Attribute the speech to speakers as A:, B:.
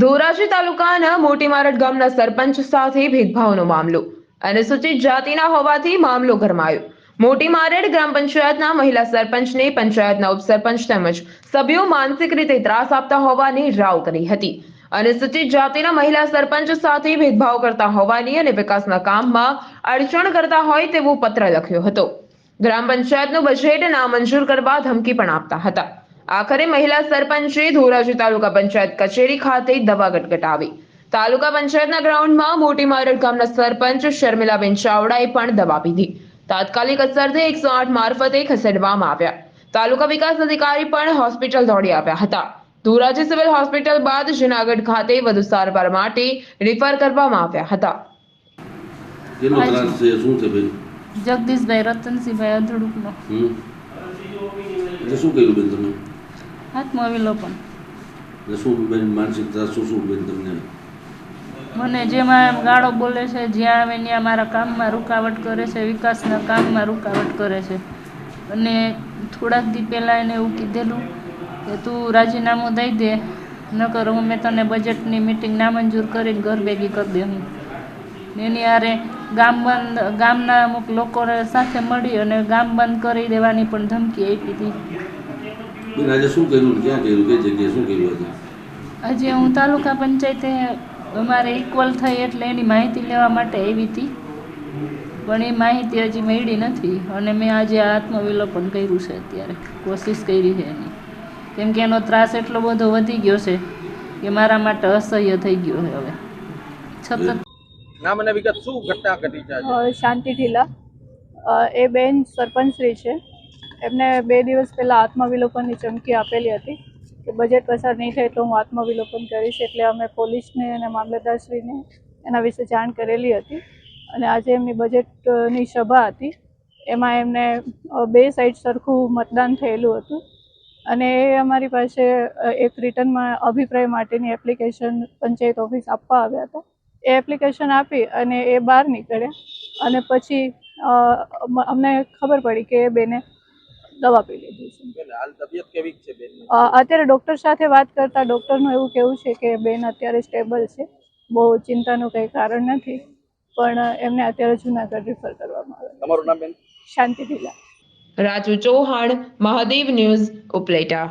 A: ધોરાજી તાલુકાના મોટી મારટ ગામના સરપંચ સાથે ભેદભાવનો મામલો. અનુસૂચિત જાતિના હોવાથી મામલો ગરમાયો. મોટી મારેડ ગ્રામ પંચાયતના મહિલા સરપંચને પંચાયતના ઉપસરપંચ તેમજ સભ્યો માનસિક રીતે ત્રાસ આપતા હોવાની રાવ કરી હતી. અનુસૂચિત જાતિના મહિલા સરપંચ સાથે ભેદભાવ કરતા હોવાની અને વિકાસના કામમાં અડચણ કરતા હોય તેવો પત્ર લખ્યો હતો. ગ્રામ પંચાયતનું બજેટ નામંજૂર કરવા ધમકી પણ આપતા હતા. આખરે મહિલા સરપંચે ધોરાજી તાલુકા પંચાયત કચેરી ખાતે દવા ગટગટાવી. તાલુકા પંચાયતના ગ્રાઉન્ડમાં મોટી મારડ ગામના સરપંચ શર્મિલાબેન ચાવડાએ પણ દવા પીધી. તાત્કાલિક અસરથી એકસો આઠ મારફતે ખસેડવામાં આવ્યા. તાલુકા વિકાસ અધિકારી પણ હોસ્પિટલ દોડી આવ્યા હતા. ધોરાજી સિવિલ હોસ્પિટલ બાદ જુનાગઢ ખાતે વધુ સારવાર માટે રિફર કરવામાં આવ્યા હતા.
B: જગદીશભાઈ રતનસિંહભાઈ અધડુકનો.
C: શું કહ્યું બેન તમે?
B: હાથમાં વિલોપન
C: એટલે શું બેન માનસિક શું શું બેન તમને?
B: મને જેમાં ગાળો બોલે છે જ્યાં આવે ત્યાં મારા કામમાં રૂકાવટ કરે છે વિકાસના કામમાં રૂકાવટ કરે છે. અને થોડાક દી પહેલાં એને એવું કીધેલું કે તું રાજીનામું દઈ દે નકર હું મેં તને બજેટની મિટિંગ નામંજૂર કરીને ઘર ભેગી કરી દે હું. એની હારે ગામ બંધ ગામના અમુક લોકો સાથે મળી અને ગામ બંધ કરી દેવાની પણ ધમકી આપી હતી.
C: બેન આજે શું કર્યું ને ક્યાં કર્યું? કે જગ્યાએ શું કર્યું આજે?
B: આજે હું તાલુકા પંચાયતે અમારે ઇક્વલ થઈ એટલે એની માહિતી લેવા માટે આવી હતી. પણ એ માહિતી હજી મળી નથી અને મેં આજે આત્મવિલોપન કર્યું છે અત્યારે. કોશિશ કરી છે એની. કેમ કે એનો ત્રાસ એટલો બધો વધી ગયો છે કે મારા માટે અસહ્ય થઈ ગયો છે હવે. છતાં
D: નામ અને વિગત શું ઘટના ઘટી છે
E: શાંતિ ઢીલા. એ બેન સરપંચશ્રી છે. એમને બે દિવસ પહેલાં આત્મવિલોપનની ચમકી આપેલી હતી કે બજેટ પસાર નહીં થાય તો હું આત્મવિલોપન કરીશ એટલે અમે પોલીસને અને મામલતદારશ્રીને એના વિશે જાણ કરેલી હતી. અને આજે એમની બજેટની સભા હતી. એમાં એમને બે સાઈડ સરખું મતદાન થયેલું હતું. અને એ અમારી પાસે એક રિટર્નમાં અભિપ્રાય માટેની એપ્લિકેશન પંચાયત ઓફિસ આપવા આવ્યા હતા. એ એપ્લિકેશન આપી અને એ બહાર નીકળ્યા. અને પછી અમને ખબર પડી કે એ બેને દવા પી લીધી છે.
D: બેન હાલ તબિયત કેવી છે બેન
E: અ, અત્યારે ડૉક્ટર સાથે વાત કરતા ડૉક્ટરનું એવું કહેવું છે કે બેન અત્યારે સ્ટેબલ છે. બહુ ચિંતાનું કંઈ કારણ નથી પણ એમને અત્યારે જુનાગઢ રિફર કરવામાં આવે.
D: તમારું નામ બેન?
E: શાંતિ ઢીલા
A: રાજુ ચૌહાણ મહાદેવ ન્યૂઝ ઉપલેટા.